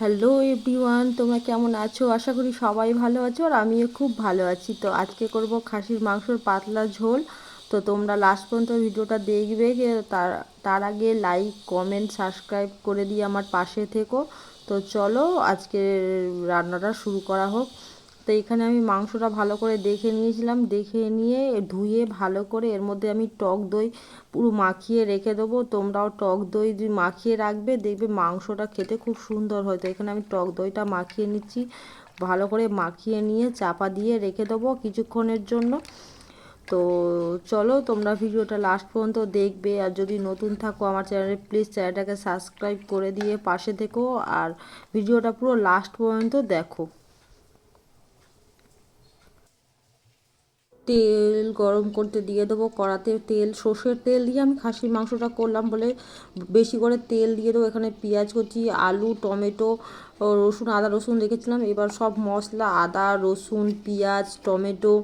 Hello everyone তোমরা কেমন আছো? আশা করি সবাই ভালো আছো আর আমিও খুব ভালো আছি। তো আজকে করব খাসির মাংসর পাতলা ঝোল। তো তোমরা লাস্ট পর্যন্ত ভিডিওটা দেখবে তার তার আগে লাইক কমেন্ট সাবস্ক্রাইব করে দিয়ে আমার পাশে থেকো। তো চলো আজকে রান্নাটা শুরু করা হোক। তো এখানে আমি মাংসটা ভালো করে দেখে নিয়েছিলাম, দেখে নিয়ে ধুয়ে ভালো করে এর মধ্যে আমি টক দই পুরো মাখিয়ে রেখে দেবো। তোমরাও টক দই মাখিয়ে রাখবে, দেখবে মাংসটা খেতে খুব সুন্দর হয়। তো এখানে আমি টক দইটা মাখিয়ে নিচ্ছি, ভালো করে মাখিয়ে নিয়ে চাপা দিয়ে রেখে দেবো কিছুক্ষণের জন্য। তো চলো তোমরা ভিডিওটা লাস্ট পর্যন্ত দেখবে, আর যদি নতুন থাকো আমার চ্যানেলে প্লিজ চ্যানেলটাকে সাবস্ক্রাইব করে দিয়ে পাশে থেকো। আর ভিডিওটা পুরো লাস্ট পর্যন্ত দেখো। তেল গরম করতে দিয়ে দেবো, কড়াতে তেল, সর্ষের তেল দিয়ে আমি খাসির মাংসটা করলাম বলে বেশি করে তেল দিয়ে দেবো। এখানে পেঁয়াজ কুচি, আলু, টমেটো রসুন, আদা, রসুন রেখেছিলাম। এবার সব মশলা, আদা, রসুন, পেঁয়াজ, টমেটো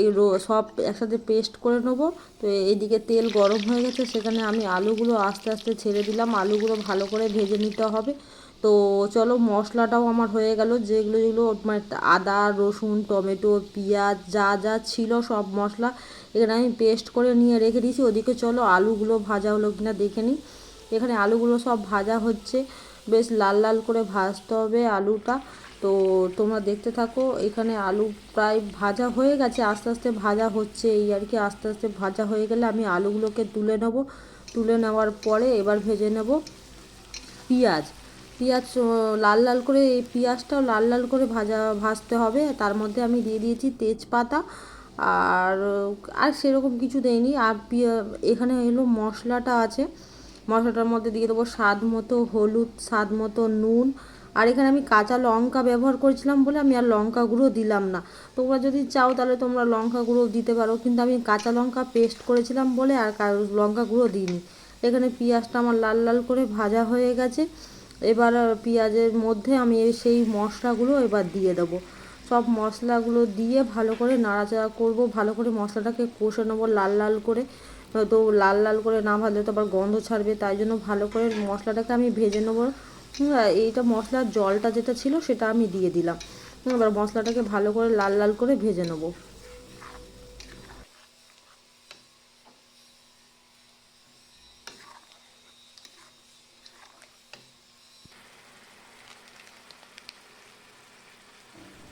এই সব একসাথে পেস্ট করে নেব। তো এইদিকে তেল গরম হয়ে গেছে, সেখানে আমি আলুগুলো আস্তে আস্তে ছেড়ে দিলাম। আলুগুলো ভালো করে ভেজে নিতে হবে। তো চলো মশলাটাও আমার হয়ে গেল। যেগুলো যেগুলো মানে আদা, রসুন, টমেটো, পেঁয়াজ, যা যা ছিল সব মশলা এখানে আমি পেস্ট করে নিয়ে রেখে দিয়েছি। ওদিকে চলো আলুগুলো ভাজা হলো কিনা দেখে নিই। এখানে আলুগুলো সব ভাজা হচ্ছে। বেশ লাল লাল করে ভাজতে হবে আলুটা। তো তোমরা দেখতে থাকো, এখানে আলু প্রায় ভাজা হয়ে গেছে। আস্তে আস্তে ভাজা হচ্ছে এই আর কি। আস্তে আস্তে ভাজা হয়ে গেলে আমি আলুগুলোকে তুলে নেব। তুলে নেওয়ার পরে এবার ভেজে নেব পেঁয়াজ। পেঁয়াজ লাল লাল করে, এই পেঁয়াজটাও লাল লাল করে ভাজা, ভাজতে হবে। তার মধ্যে আমি দিয়ে দিয়েছি তেজপাতা আর আর সেরকম কিছু দেয়নি আর এখানে এলো মশলাটা আছে। মশলাটার মধ্যে দিয়ে দেবো স্বাদ মতো হলুদ, স্বাদ মতো নুন। আর এখানে আমি কাঁচা লঙ্কা ব্যবহার করেছিলাম বলে আমি আর লঙ্কা গুঁড়ো দিলাম না। তোমরা যদি চাও তাহলে তোমরা লঙ্কা গুঁড়ো দিতে পারো। কিন্তু আমি কাঁচা লঙ্কা পেস্ট করেছিলাম বলে আর লঙ্কা গুঁড়ো দিইনি। এখানে পেঁয়াজটা আমার লাল লাল করে ভাজা হয়ে গেছে। এবার পেঁয়াজের মধ্যে আমি সেই মশলাগুলো এবার দিয়ে দেবো। সব মশলাগুলো দিয়ে ভালো করে নাড়াচাড়া করব, ভালো করে মশলাটাকে কষে নেব লাল লাল করে। তো লাল লাল করে না ভাজলে তো আবার গন্ধ ছাড়বে, তাই জন্য ভালো করে মশলাটাকে আমি ভেজে নেব। এইটা মশলার জলটা যেটা ছিল সেটা আমি দিয়ে দিলাম। এবার মশলাটাকে ভালো করে লাল লাল করে ভেজে নেব।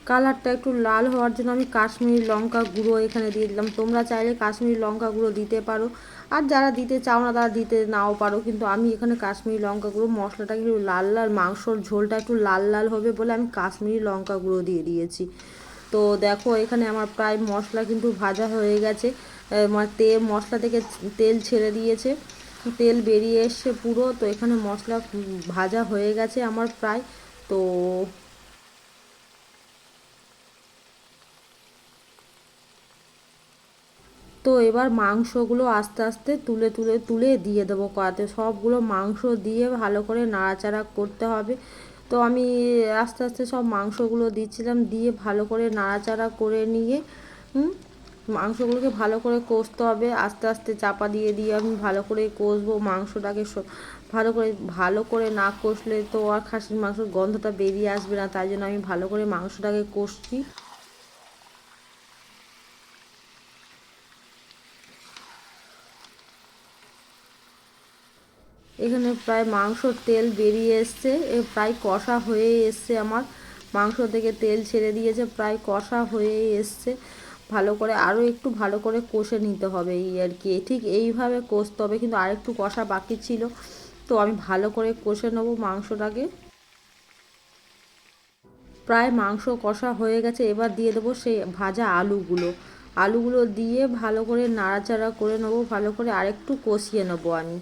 কালারটা একটু লাল হওয়ার জন্য আমি কাশ্মীরি লঙ্কা গুঁড়ো এখানে দিয়ে দিলাম। তোমরা চাইলে কাশ্মীরি লঙ্কা গুঁড়ো দিতে পারো। আর যারা দিতে চাও না, তারা দিতে নাও পারো। কিন্তু আমি এখানে কাশ্মীরি লঙ্কা গুঁড়ো, মশলাটা একটু লাল লাল, মাংসর ঝোলটা একটু লাল লাল হবে বলে আমি কাশ্মীরি লঙ্কা গুঁড়ো দিয়ে দিয়েছি। তো দেখো, এখানে আমার প্রায় মশলা কিন্তু ভাজা হয়ে গেছে। তেল মশলা থেকে তেল ছেড়ে দিয়েছে। তেল বেরিয়ে এসছে পুরো। তো এখানে মশলা ভাজা হয়ে গেছে আমার প্রায়। তো তো এবার মাংসগুলো আস্তে আস্তে তুলে তুলে তুলে দিয়ে দেবো কড়াতে। সবগুলো মাংস দিয়ে ভালো করে নাড়াচাড়া করতে হবে। তো আমি আস্তে আস্তে সব মাংসগুলো দিচ্ছিলাম, দিয়ে ভালো করে নাড়াচাড়া করে নিয়ে মাংসগুলোকে ভালো করে কষতে হবে। আস্তে আস্তে চাপা দিয়ে দিয়ে আমি ভালো করে কষবো মাংসটাকে ভালো করে ভালো করে না কষলে তো আর খাসির মাংসর গন্ধটা বেরিয়ে আসবে না। তাই জন্য আমি ভালো করে মাংসটাকে কষছি। এখানে প্রায় মাংসর তেল বেরিয়ে এসছে প্রায় কষা হয়ে এসছে আমার। মাংস থেকে তেল ছেড়ে দিয়েছে, প্রায় কষা হয়ে এসছে। ভালো করে আরও একটু ভালো করে কষে নিতে হবে এই আর কি। ঠিক এইভাবে কষতে হবে, কিন্তু আরেকটু কষা বাকি ছিল। তো আমি ভালো করে কষে নেব মাংসটাকে। প্রায় মাংস কষা হয়ে গেছে, এবার দিয়ে দেবো সেই ভাজা আলুগুলো। আলুগুলো দিয়ে ভালো করে নাড়াচাড়া করে নেব, ভালো করে আরেকটু কষিয়ে নেব আমি।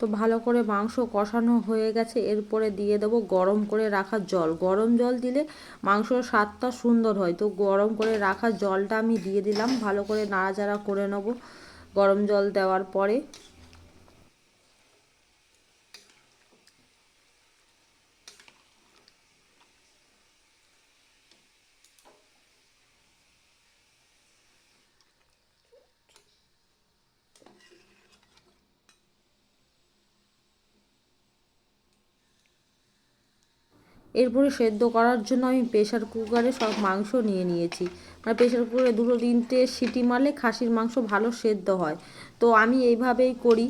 তো ভালো করে মাংস কষানো হয়ে গেছে। এরপরে দিয়ে দেবো গরম করে রাখা জল। গরম জল দিলে মাংসর স্বাদটা সুন্দর হয়। তো গরম করে রাখা জলটা আমি দিয়ে দিলাম। ভালো করে নাড়াচাড়া করে নেব গরম জল দেওয়ার পরে। এরপরে সেদ্ধ করার জন্য আমি প্রেশার কুকারে সব মাংস নিয়ে নিয়েছি। মানে প্রেশার কুকারে দুটো তিনটে সিটি মারলে খাসির মাংস ভালো সেদ্ধ হয়। তো আমি এইভাবেই করি।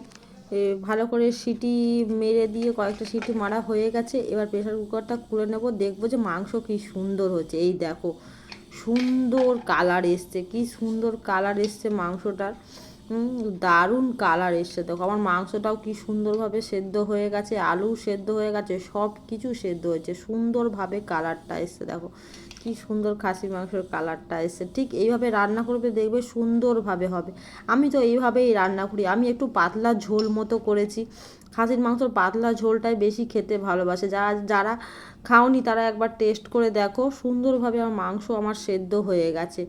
ভালো করে সিটি মেরে দিয়ে কয়েকটা সিটি মারা হয়ে গেছে। এবার প্রেশার কুকারটা খুলে নেব। দেখব যে মাংস কি সুন্দর হচ্ছে। এই দেখো, সুন্দর কালার এসছে। কি সুন্দর কালার এসছে মাংসটার। দারুণ কালার এসছে। দেখো, আমার মাংসটাও কি সুন্দরভাবে সেদ্ধ হয়ে গেছে আলু সেদ্ধ হয়ে গেছে সব কিছু সেদ্ধ হয়েছে। সুন্দরভাবে কালারটা এসছে, দেখো। কি সুন্দর খাসি মাংসের কালারটা এসছে। ঠিক এইভাবে রান্না করবে, দেখবে সুন্দরভাবে হবে। আমি তো এইভাবেই রান্না করি। আমি একটু পাতলা ঝোল মতো করেছি। খাসির মাংসর পাতলা ঝোলটাই বেশি খেতে ভালোবাসে। যারা যারা খাওনি, তারা একবার টেস্ট করে দেখো। সুন্দরভাবে আমার মাংস আমার সেদ্ধ হয়ে গেছে।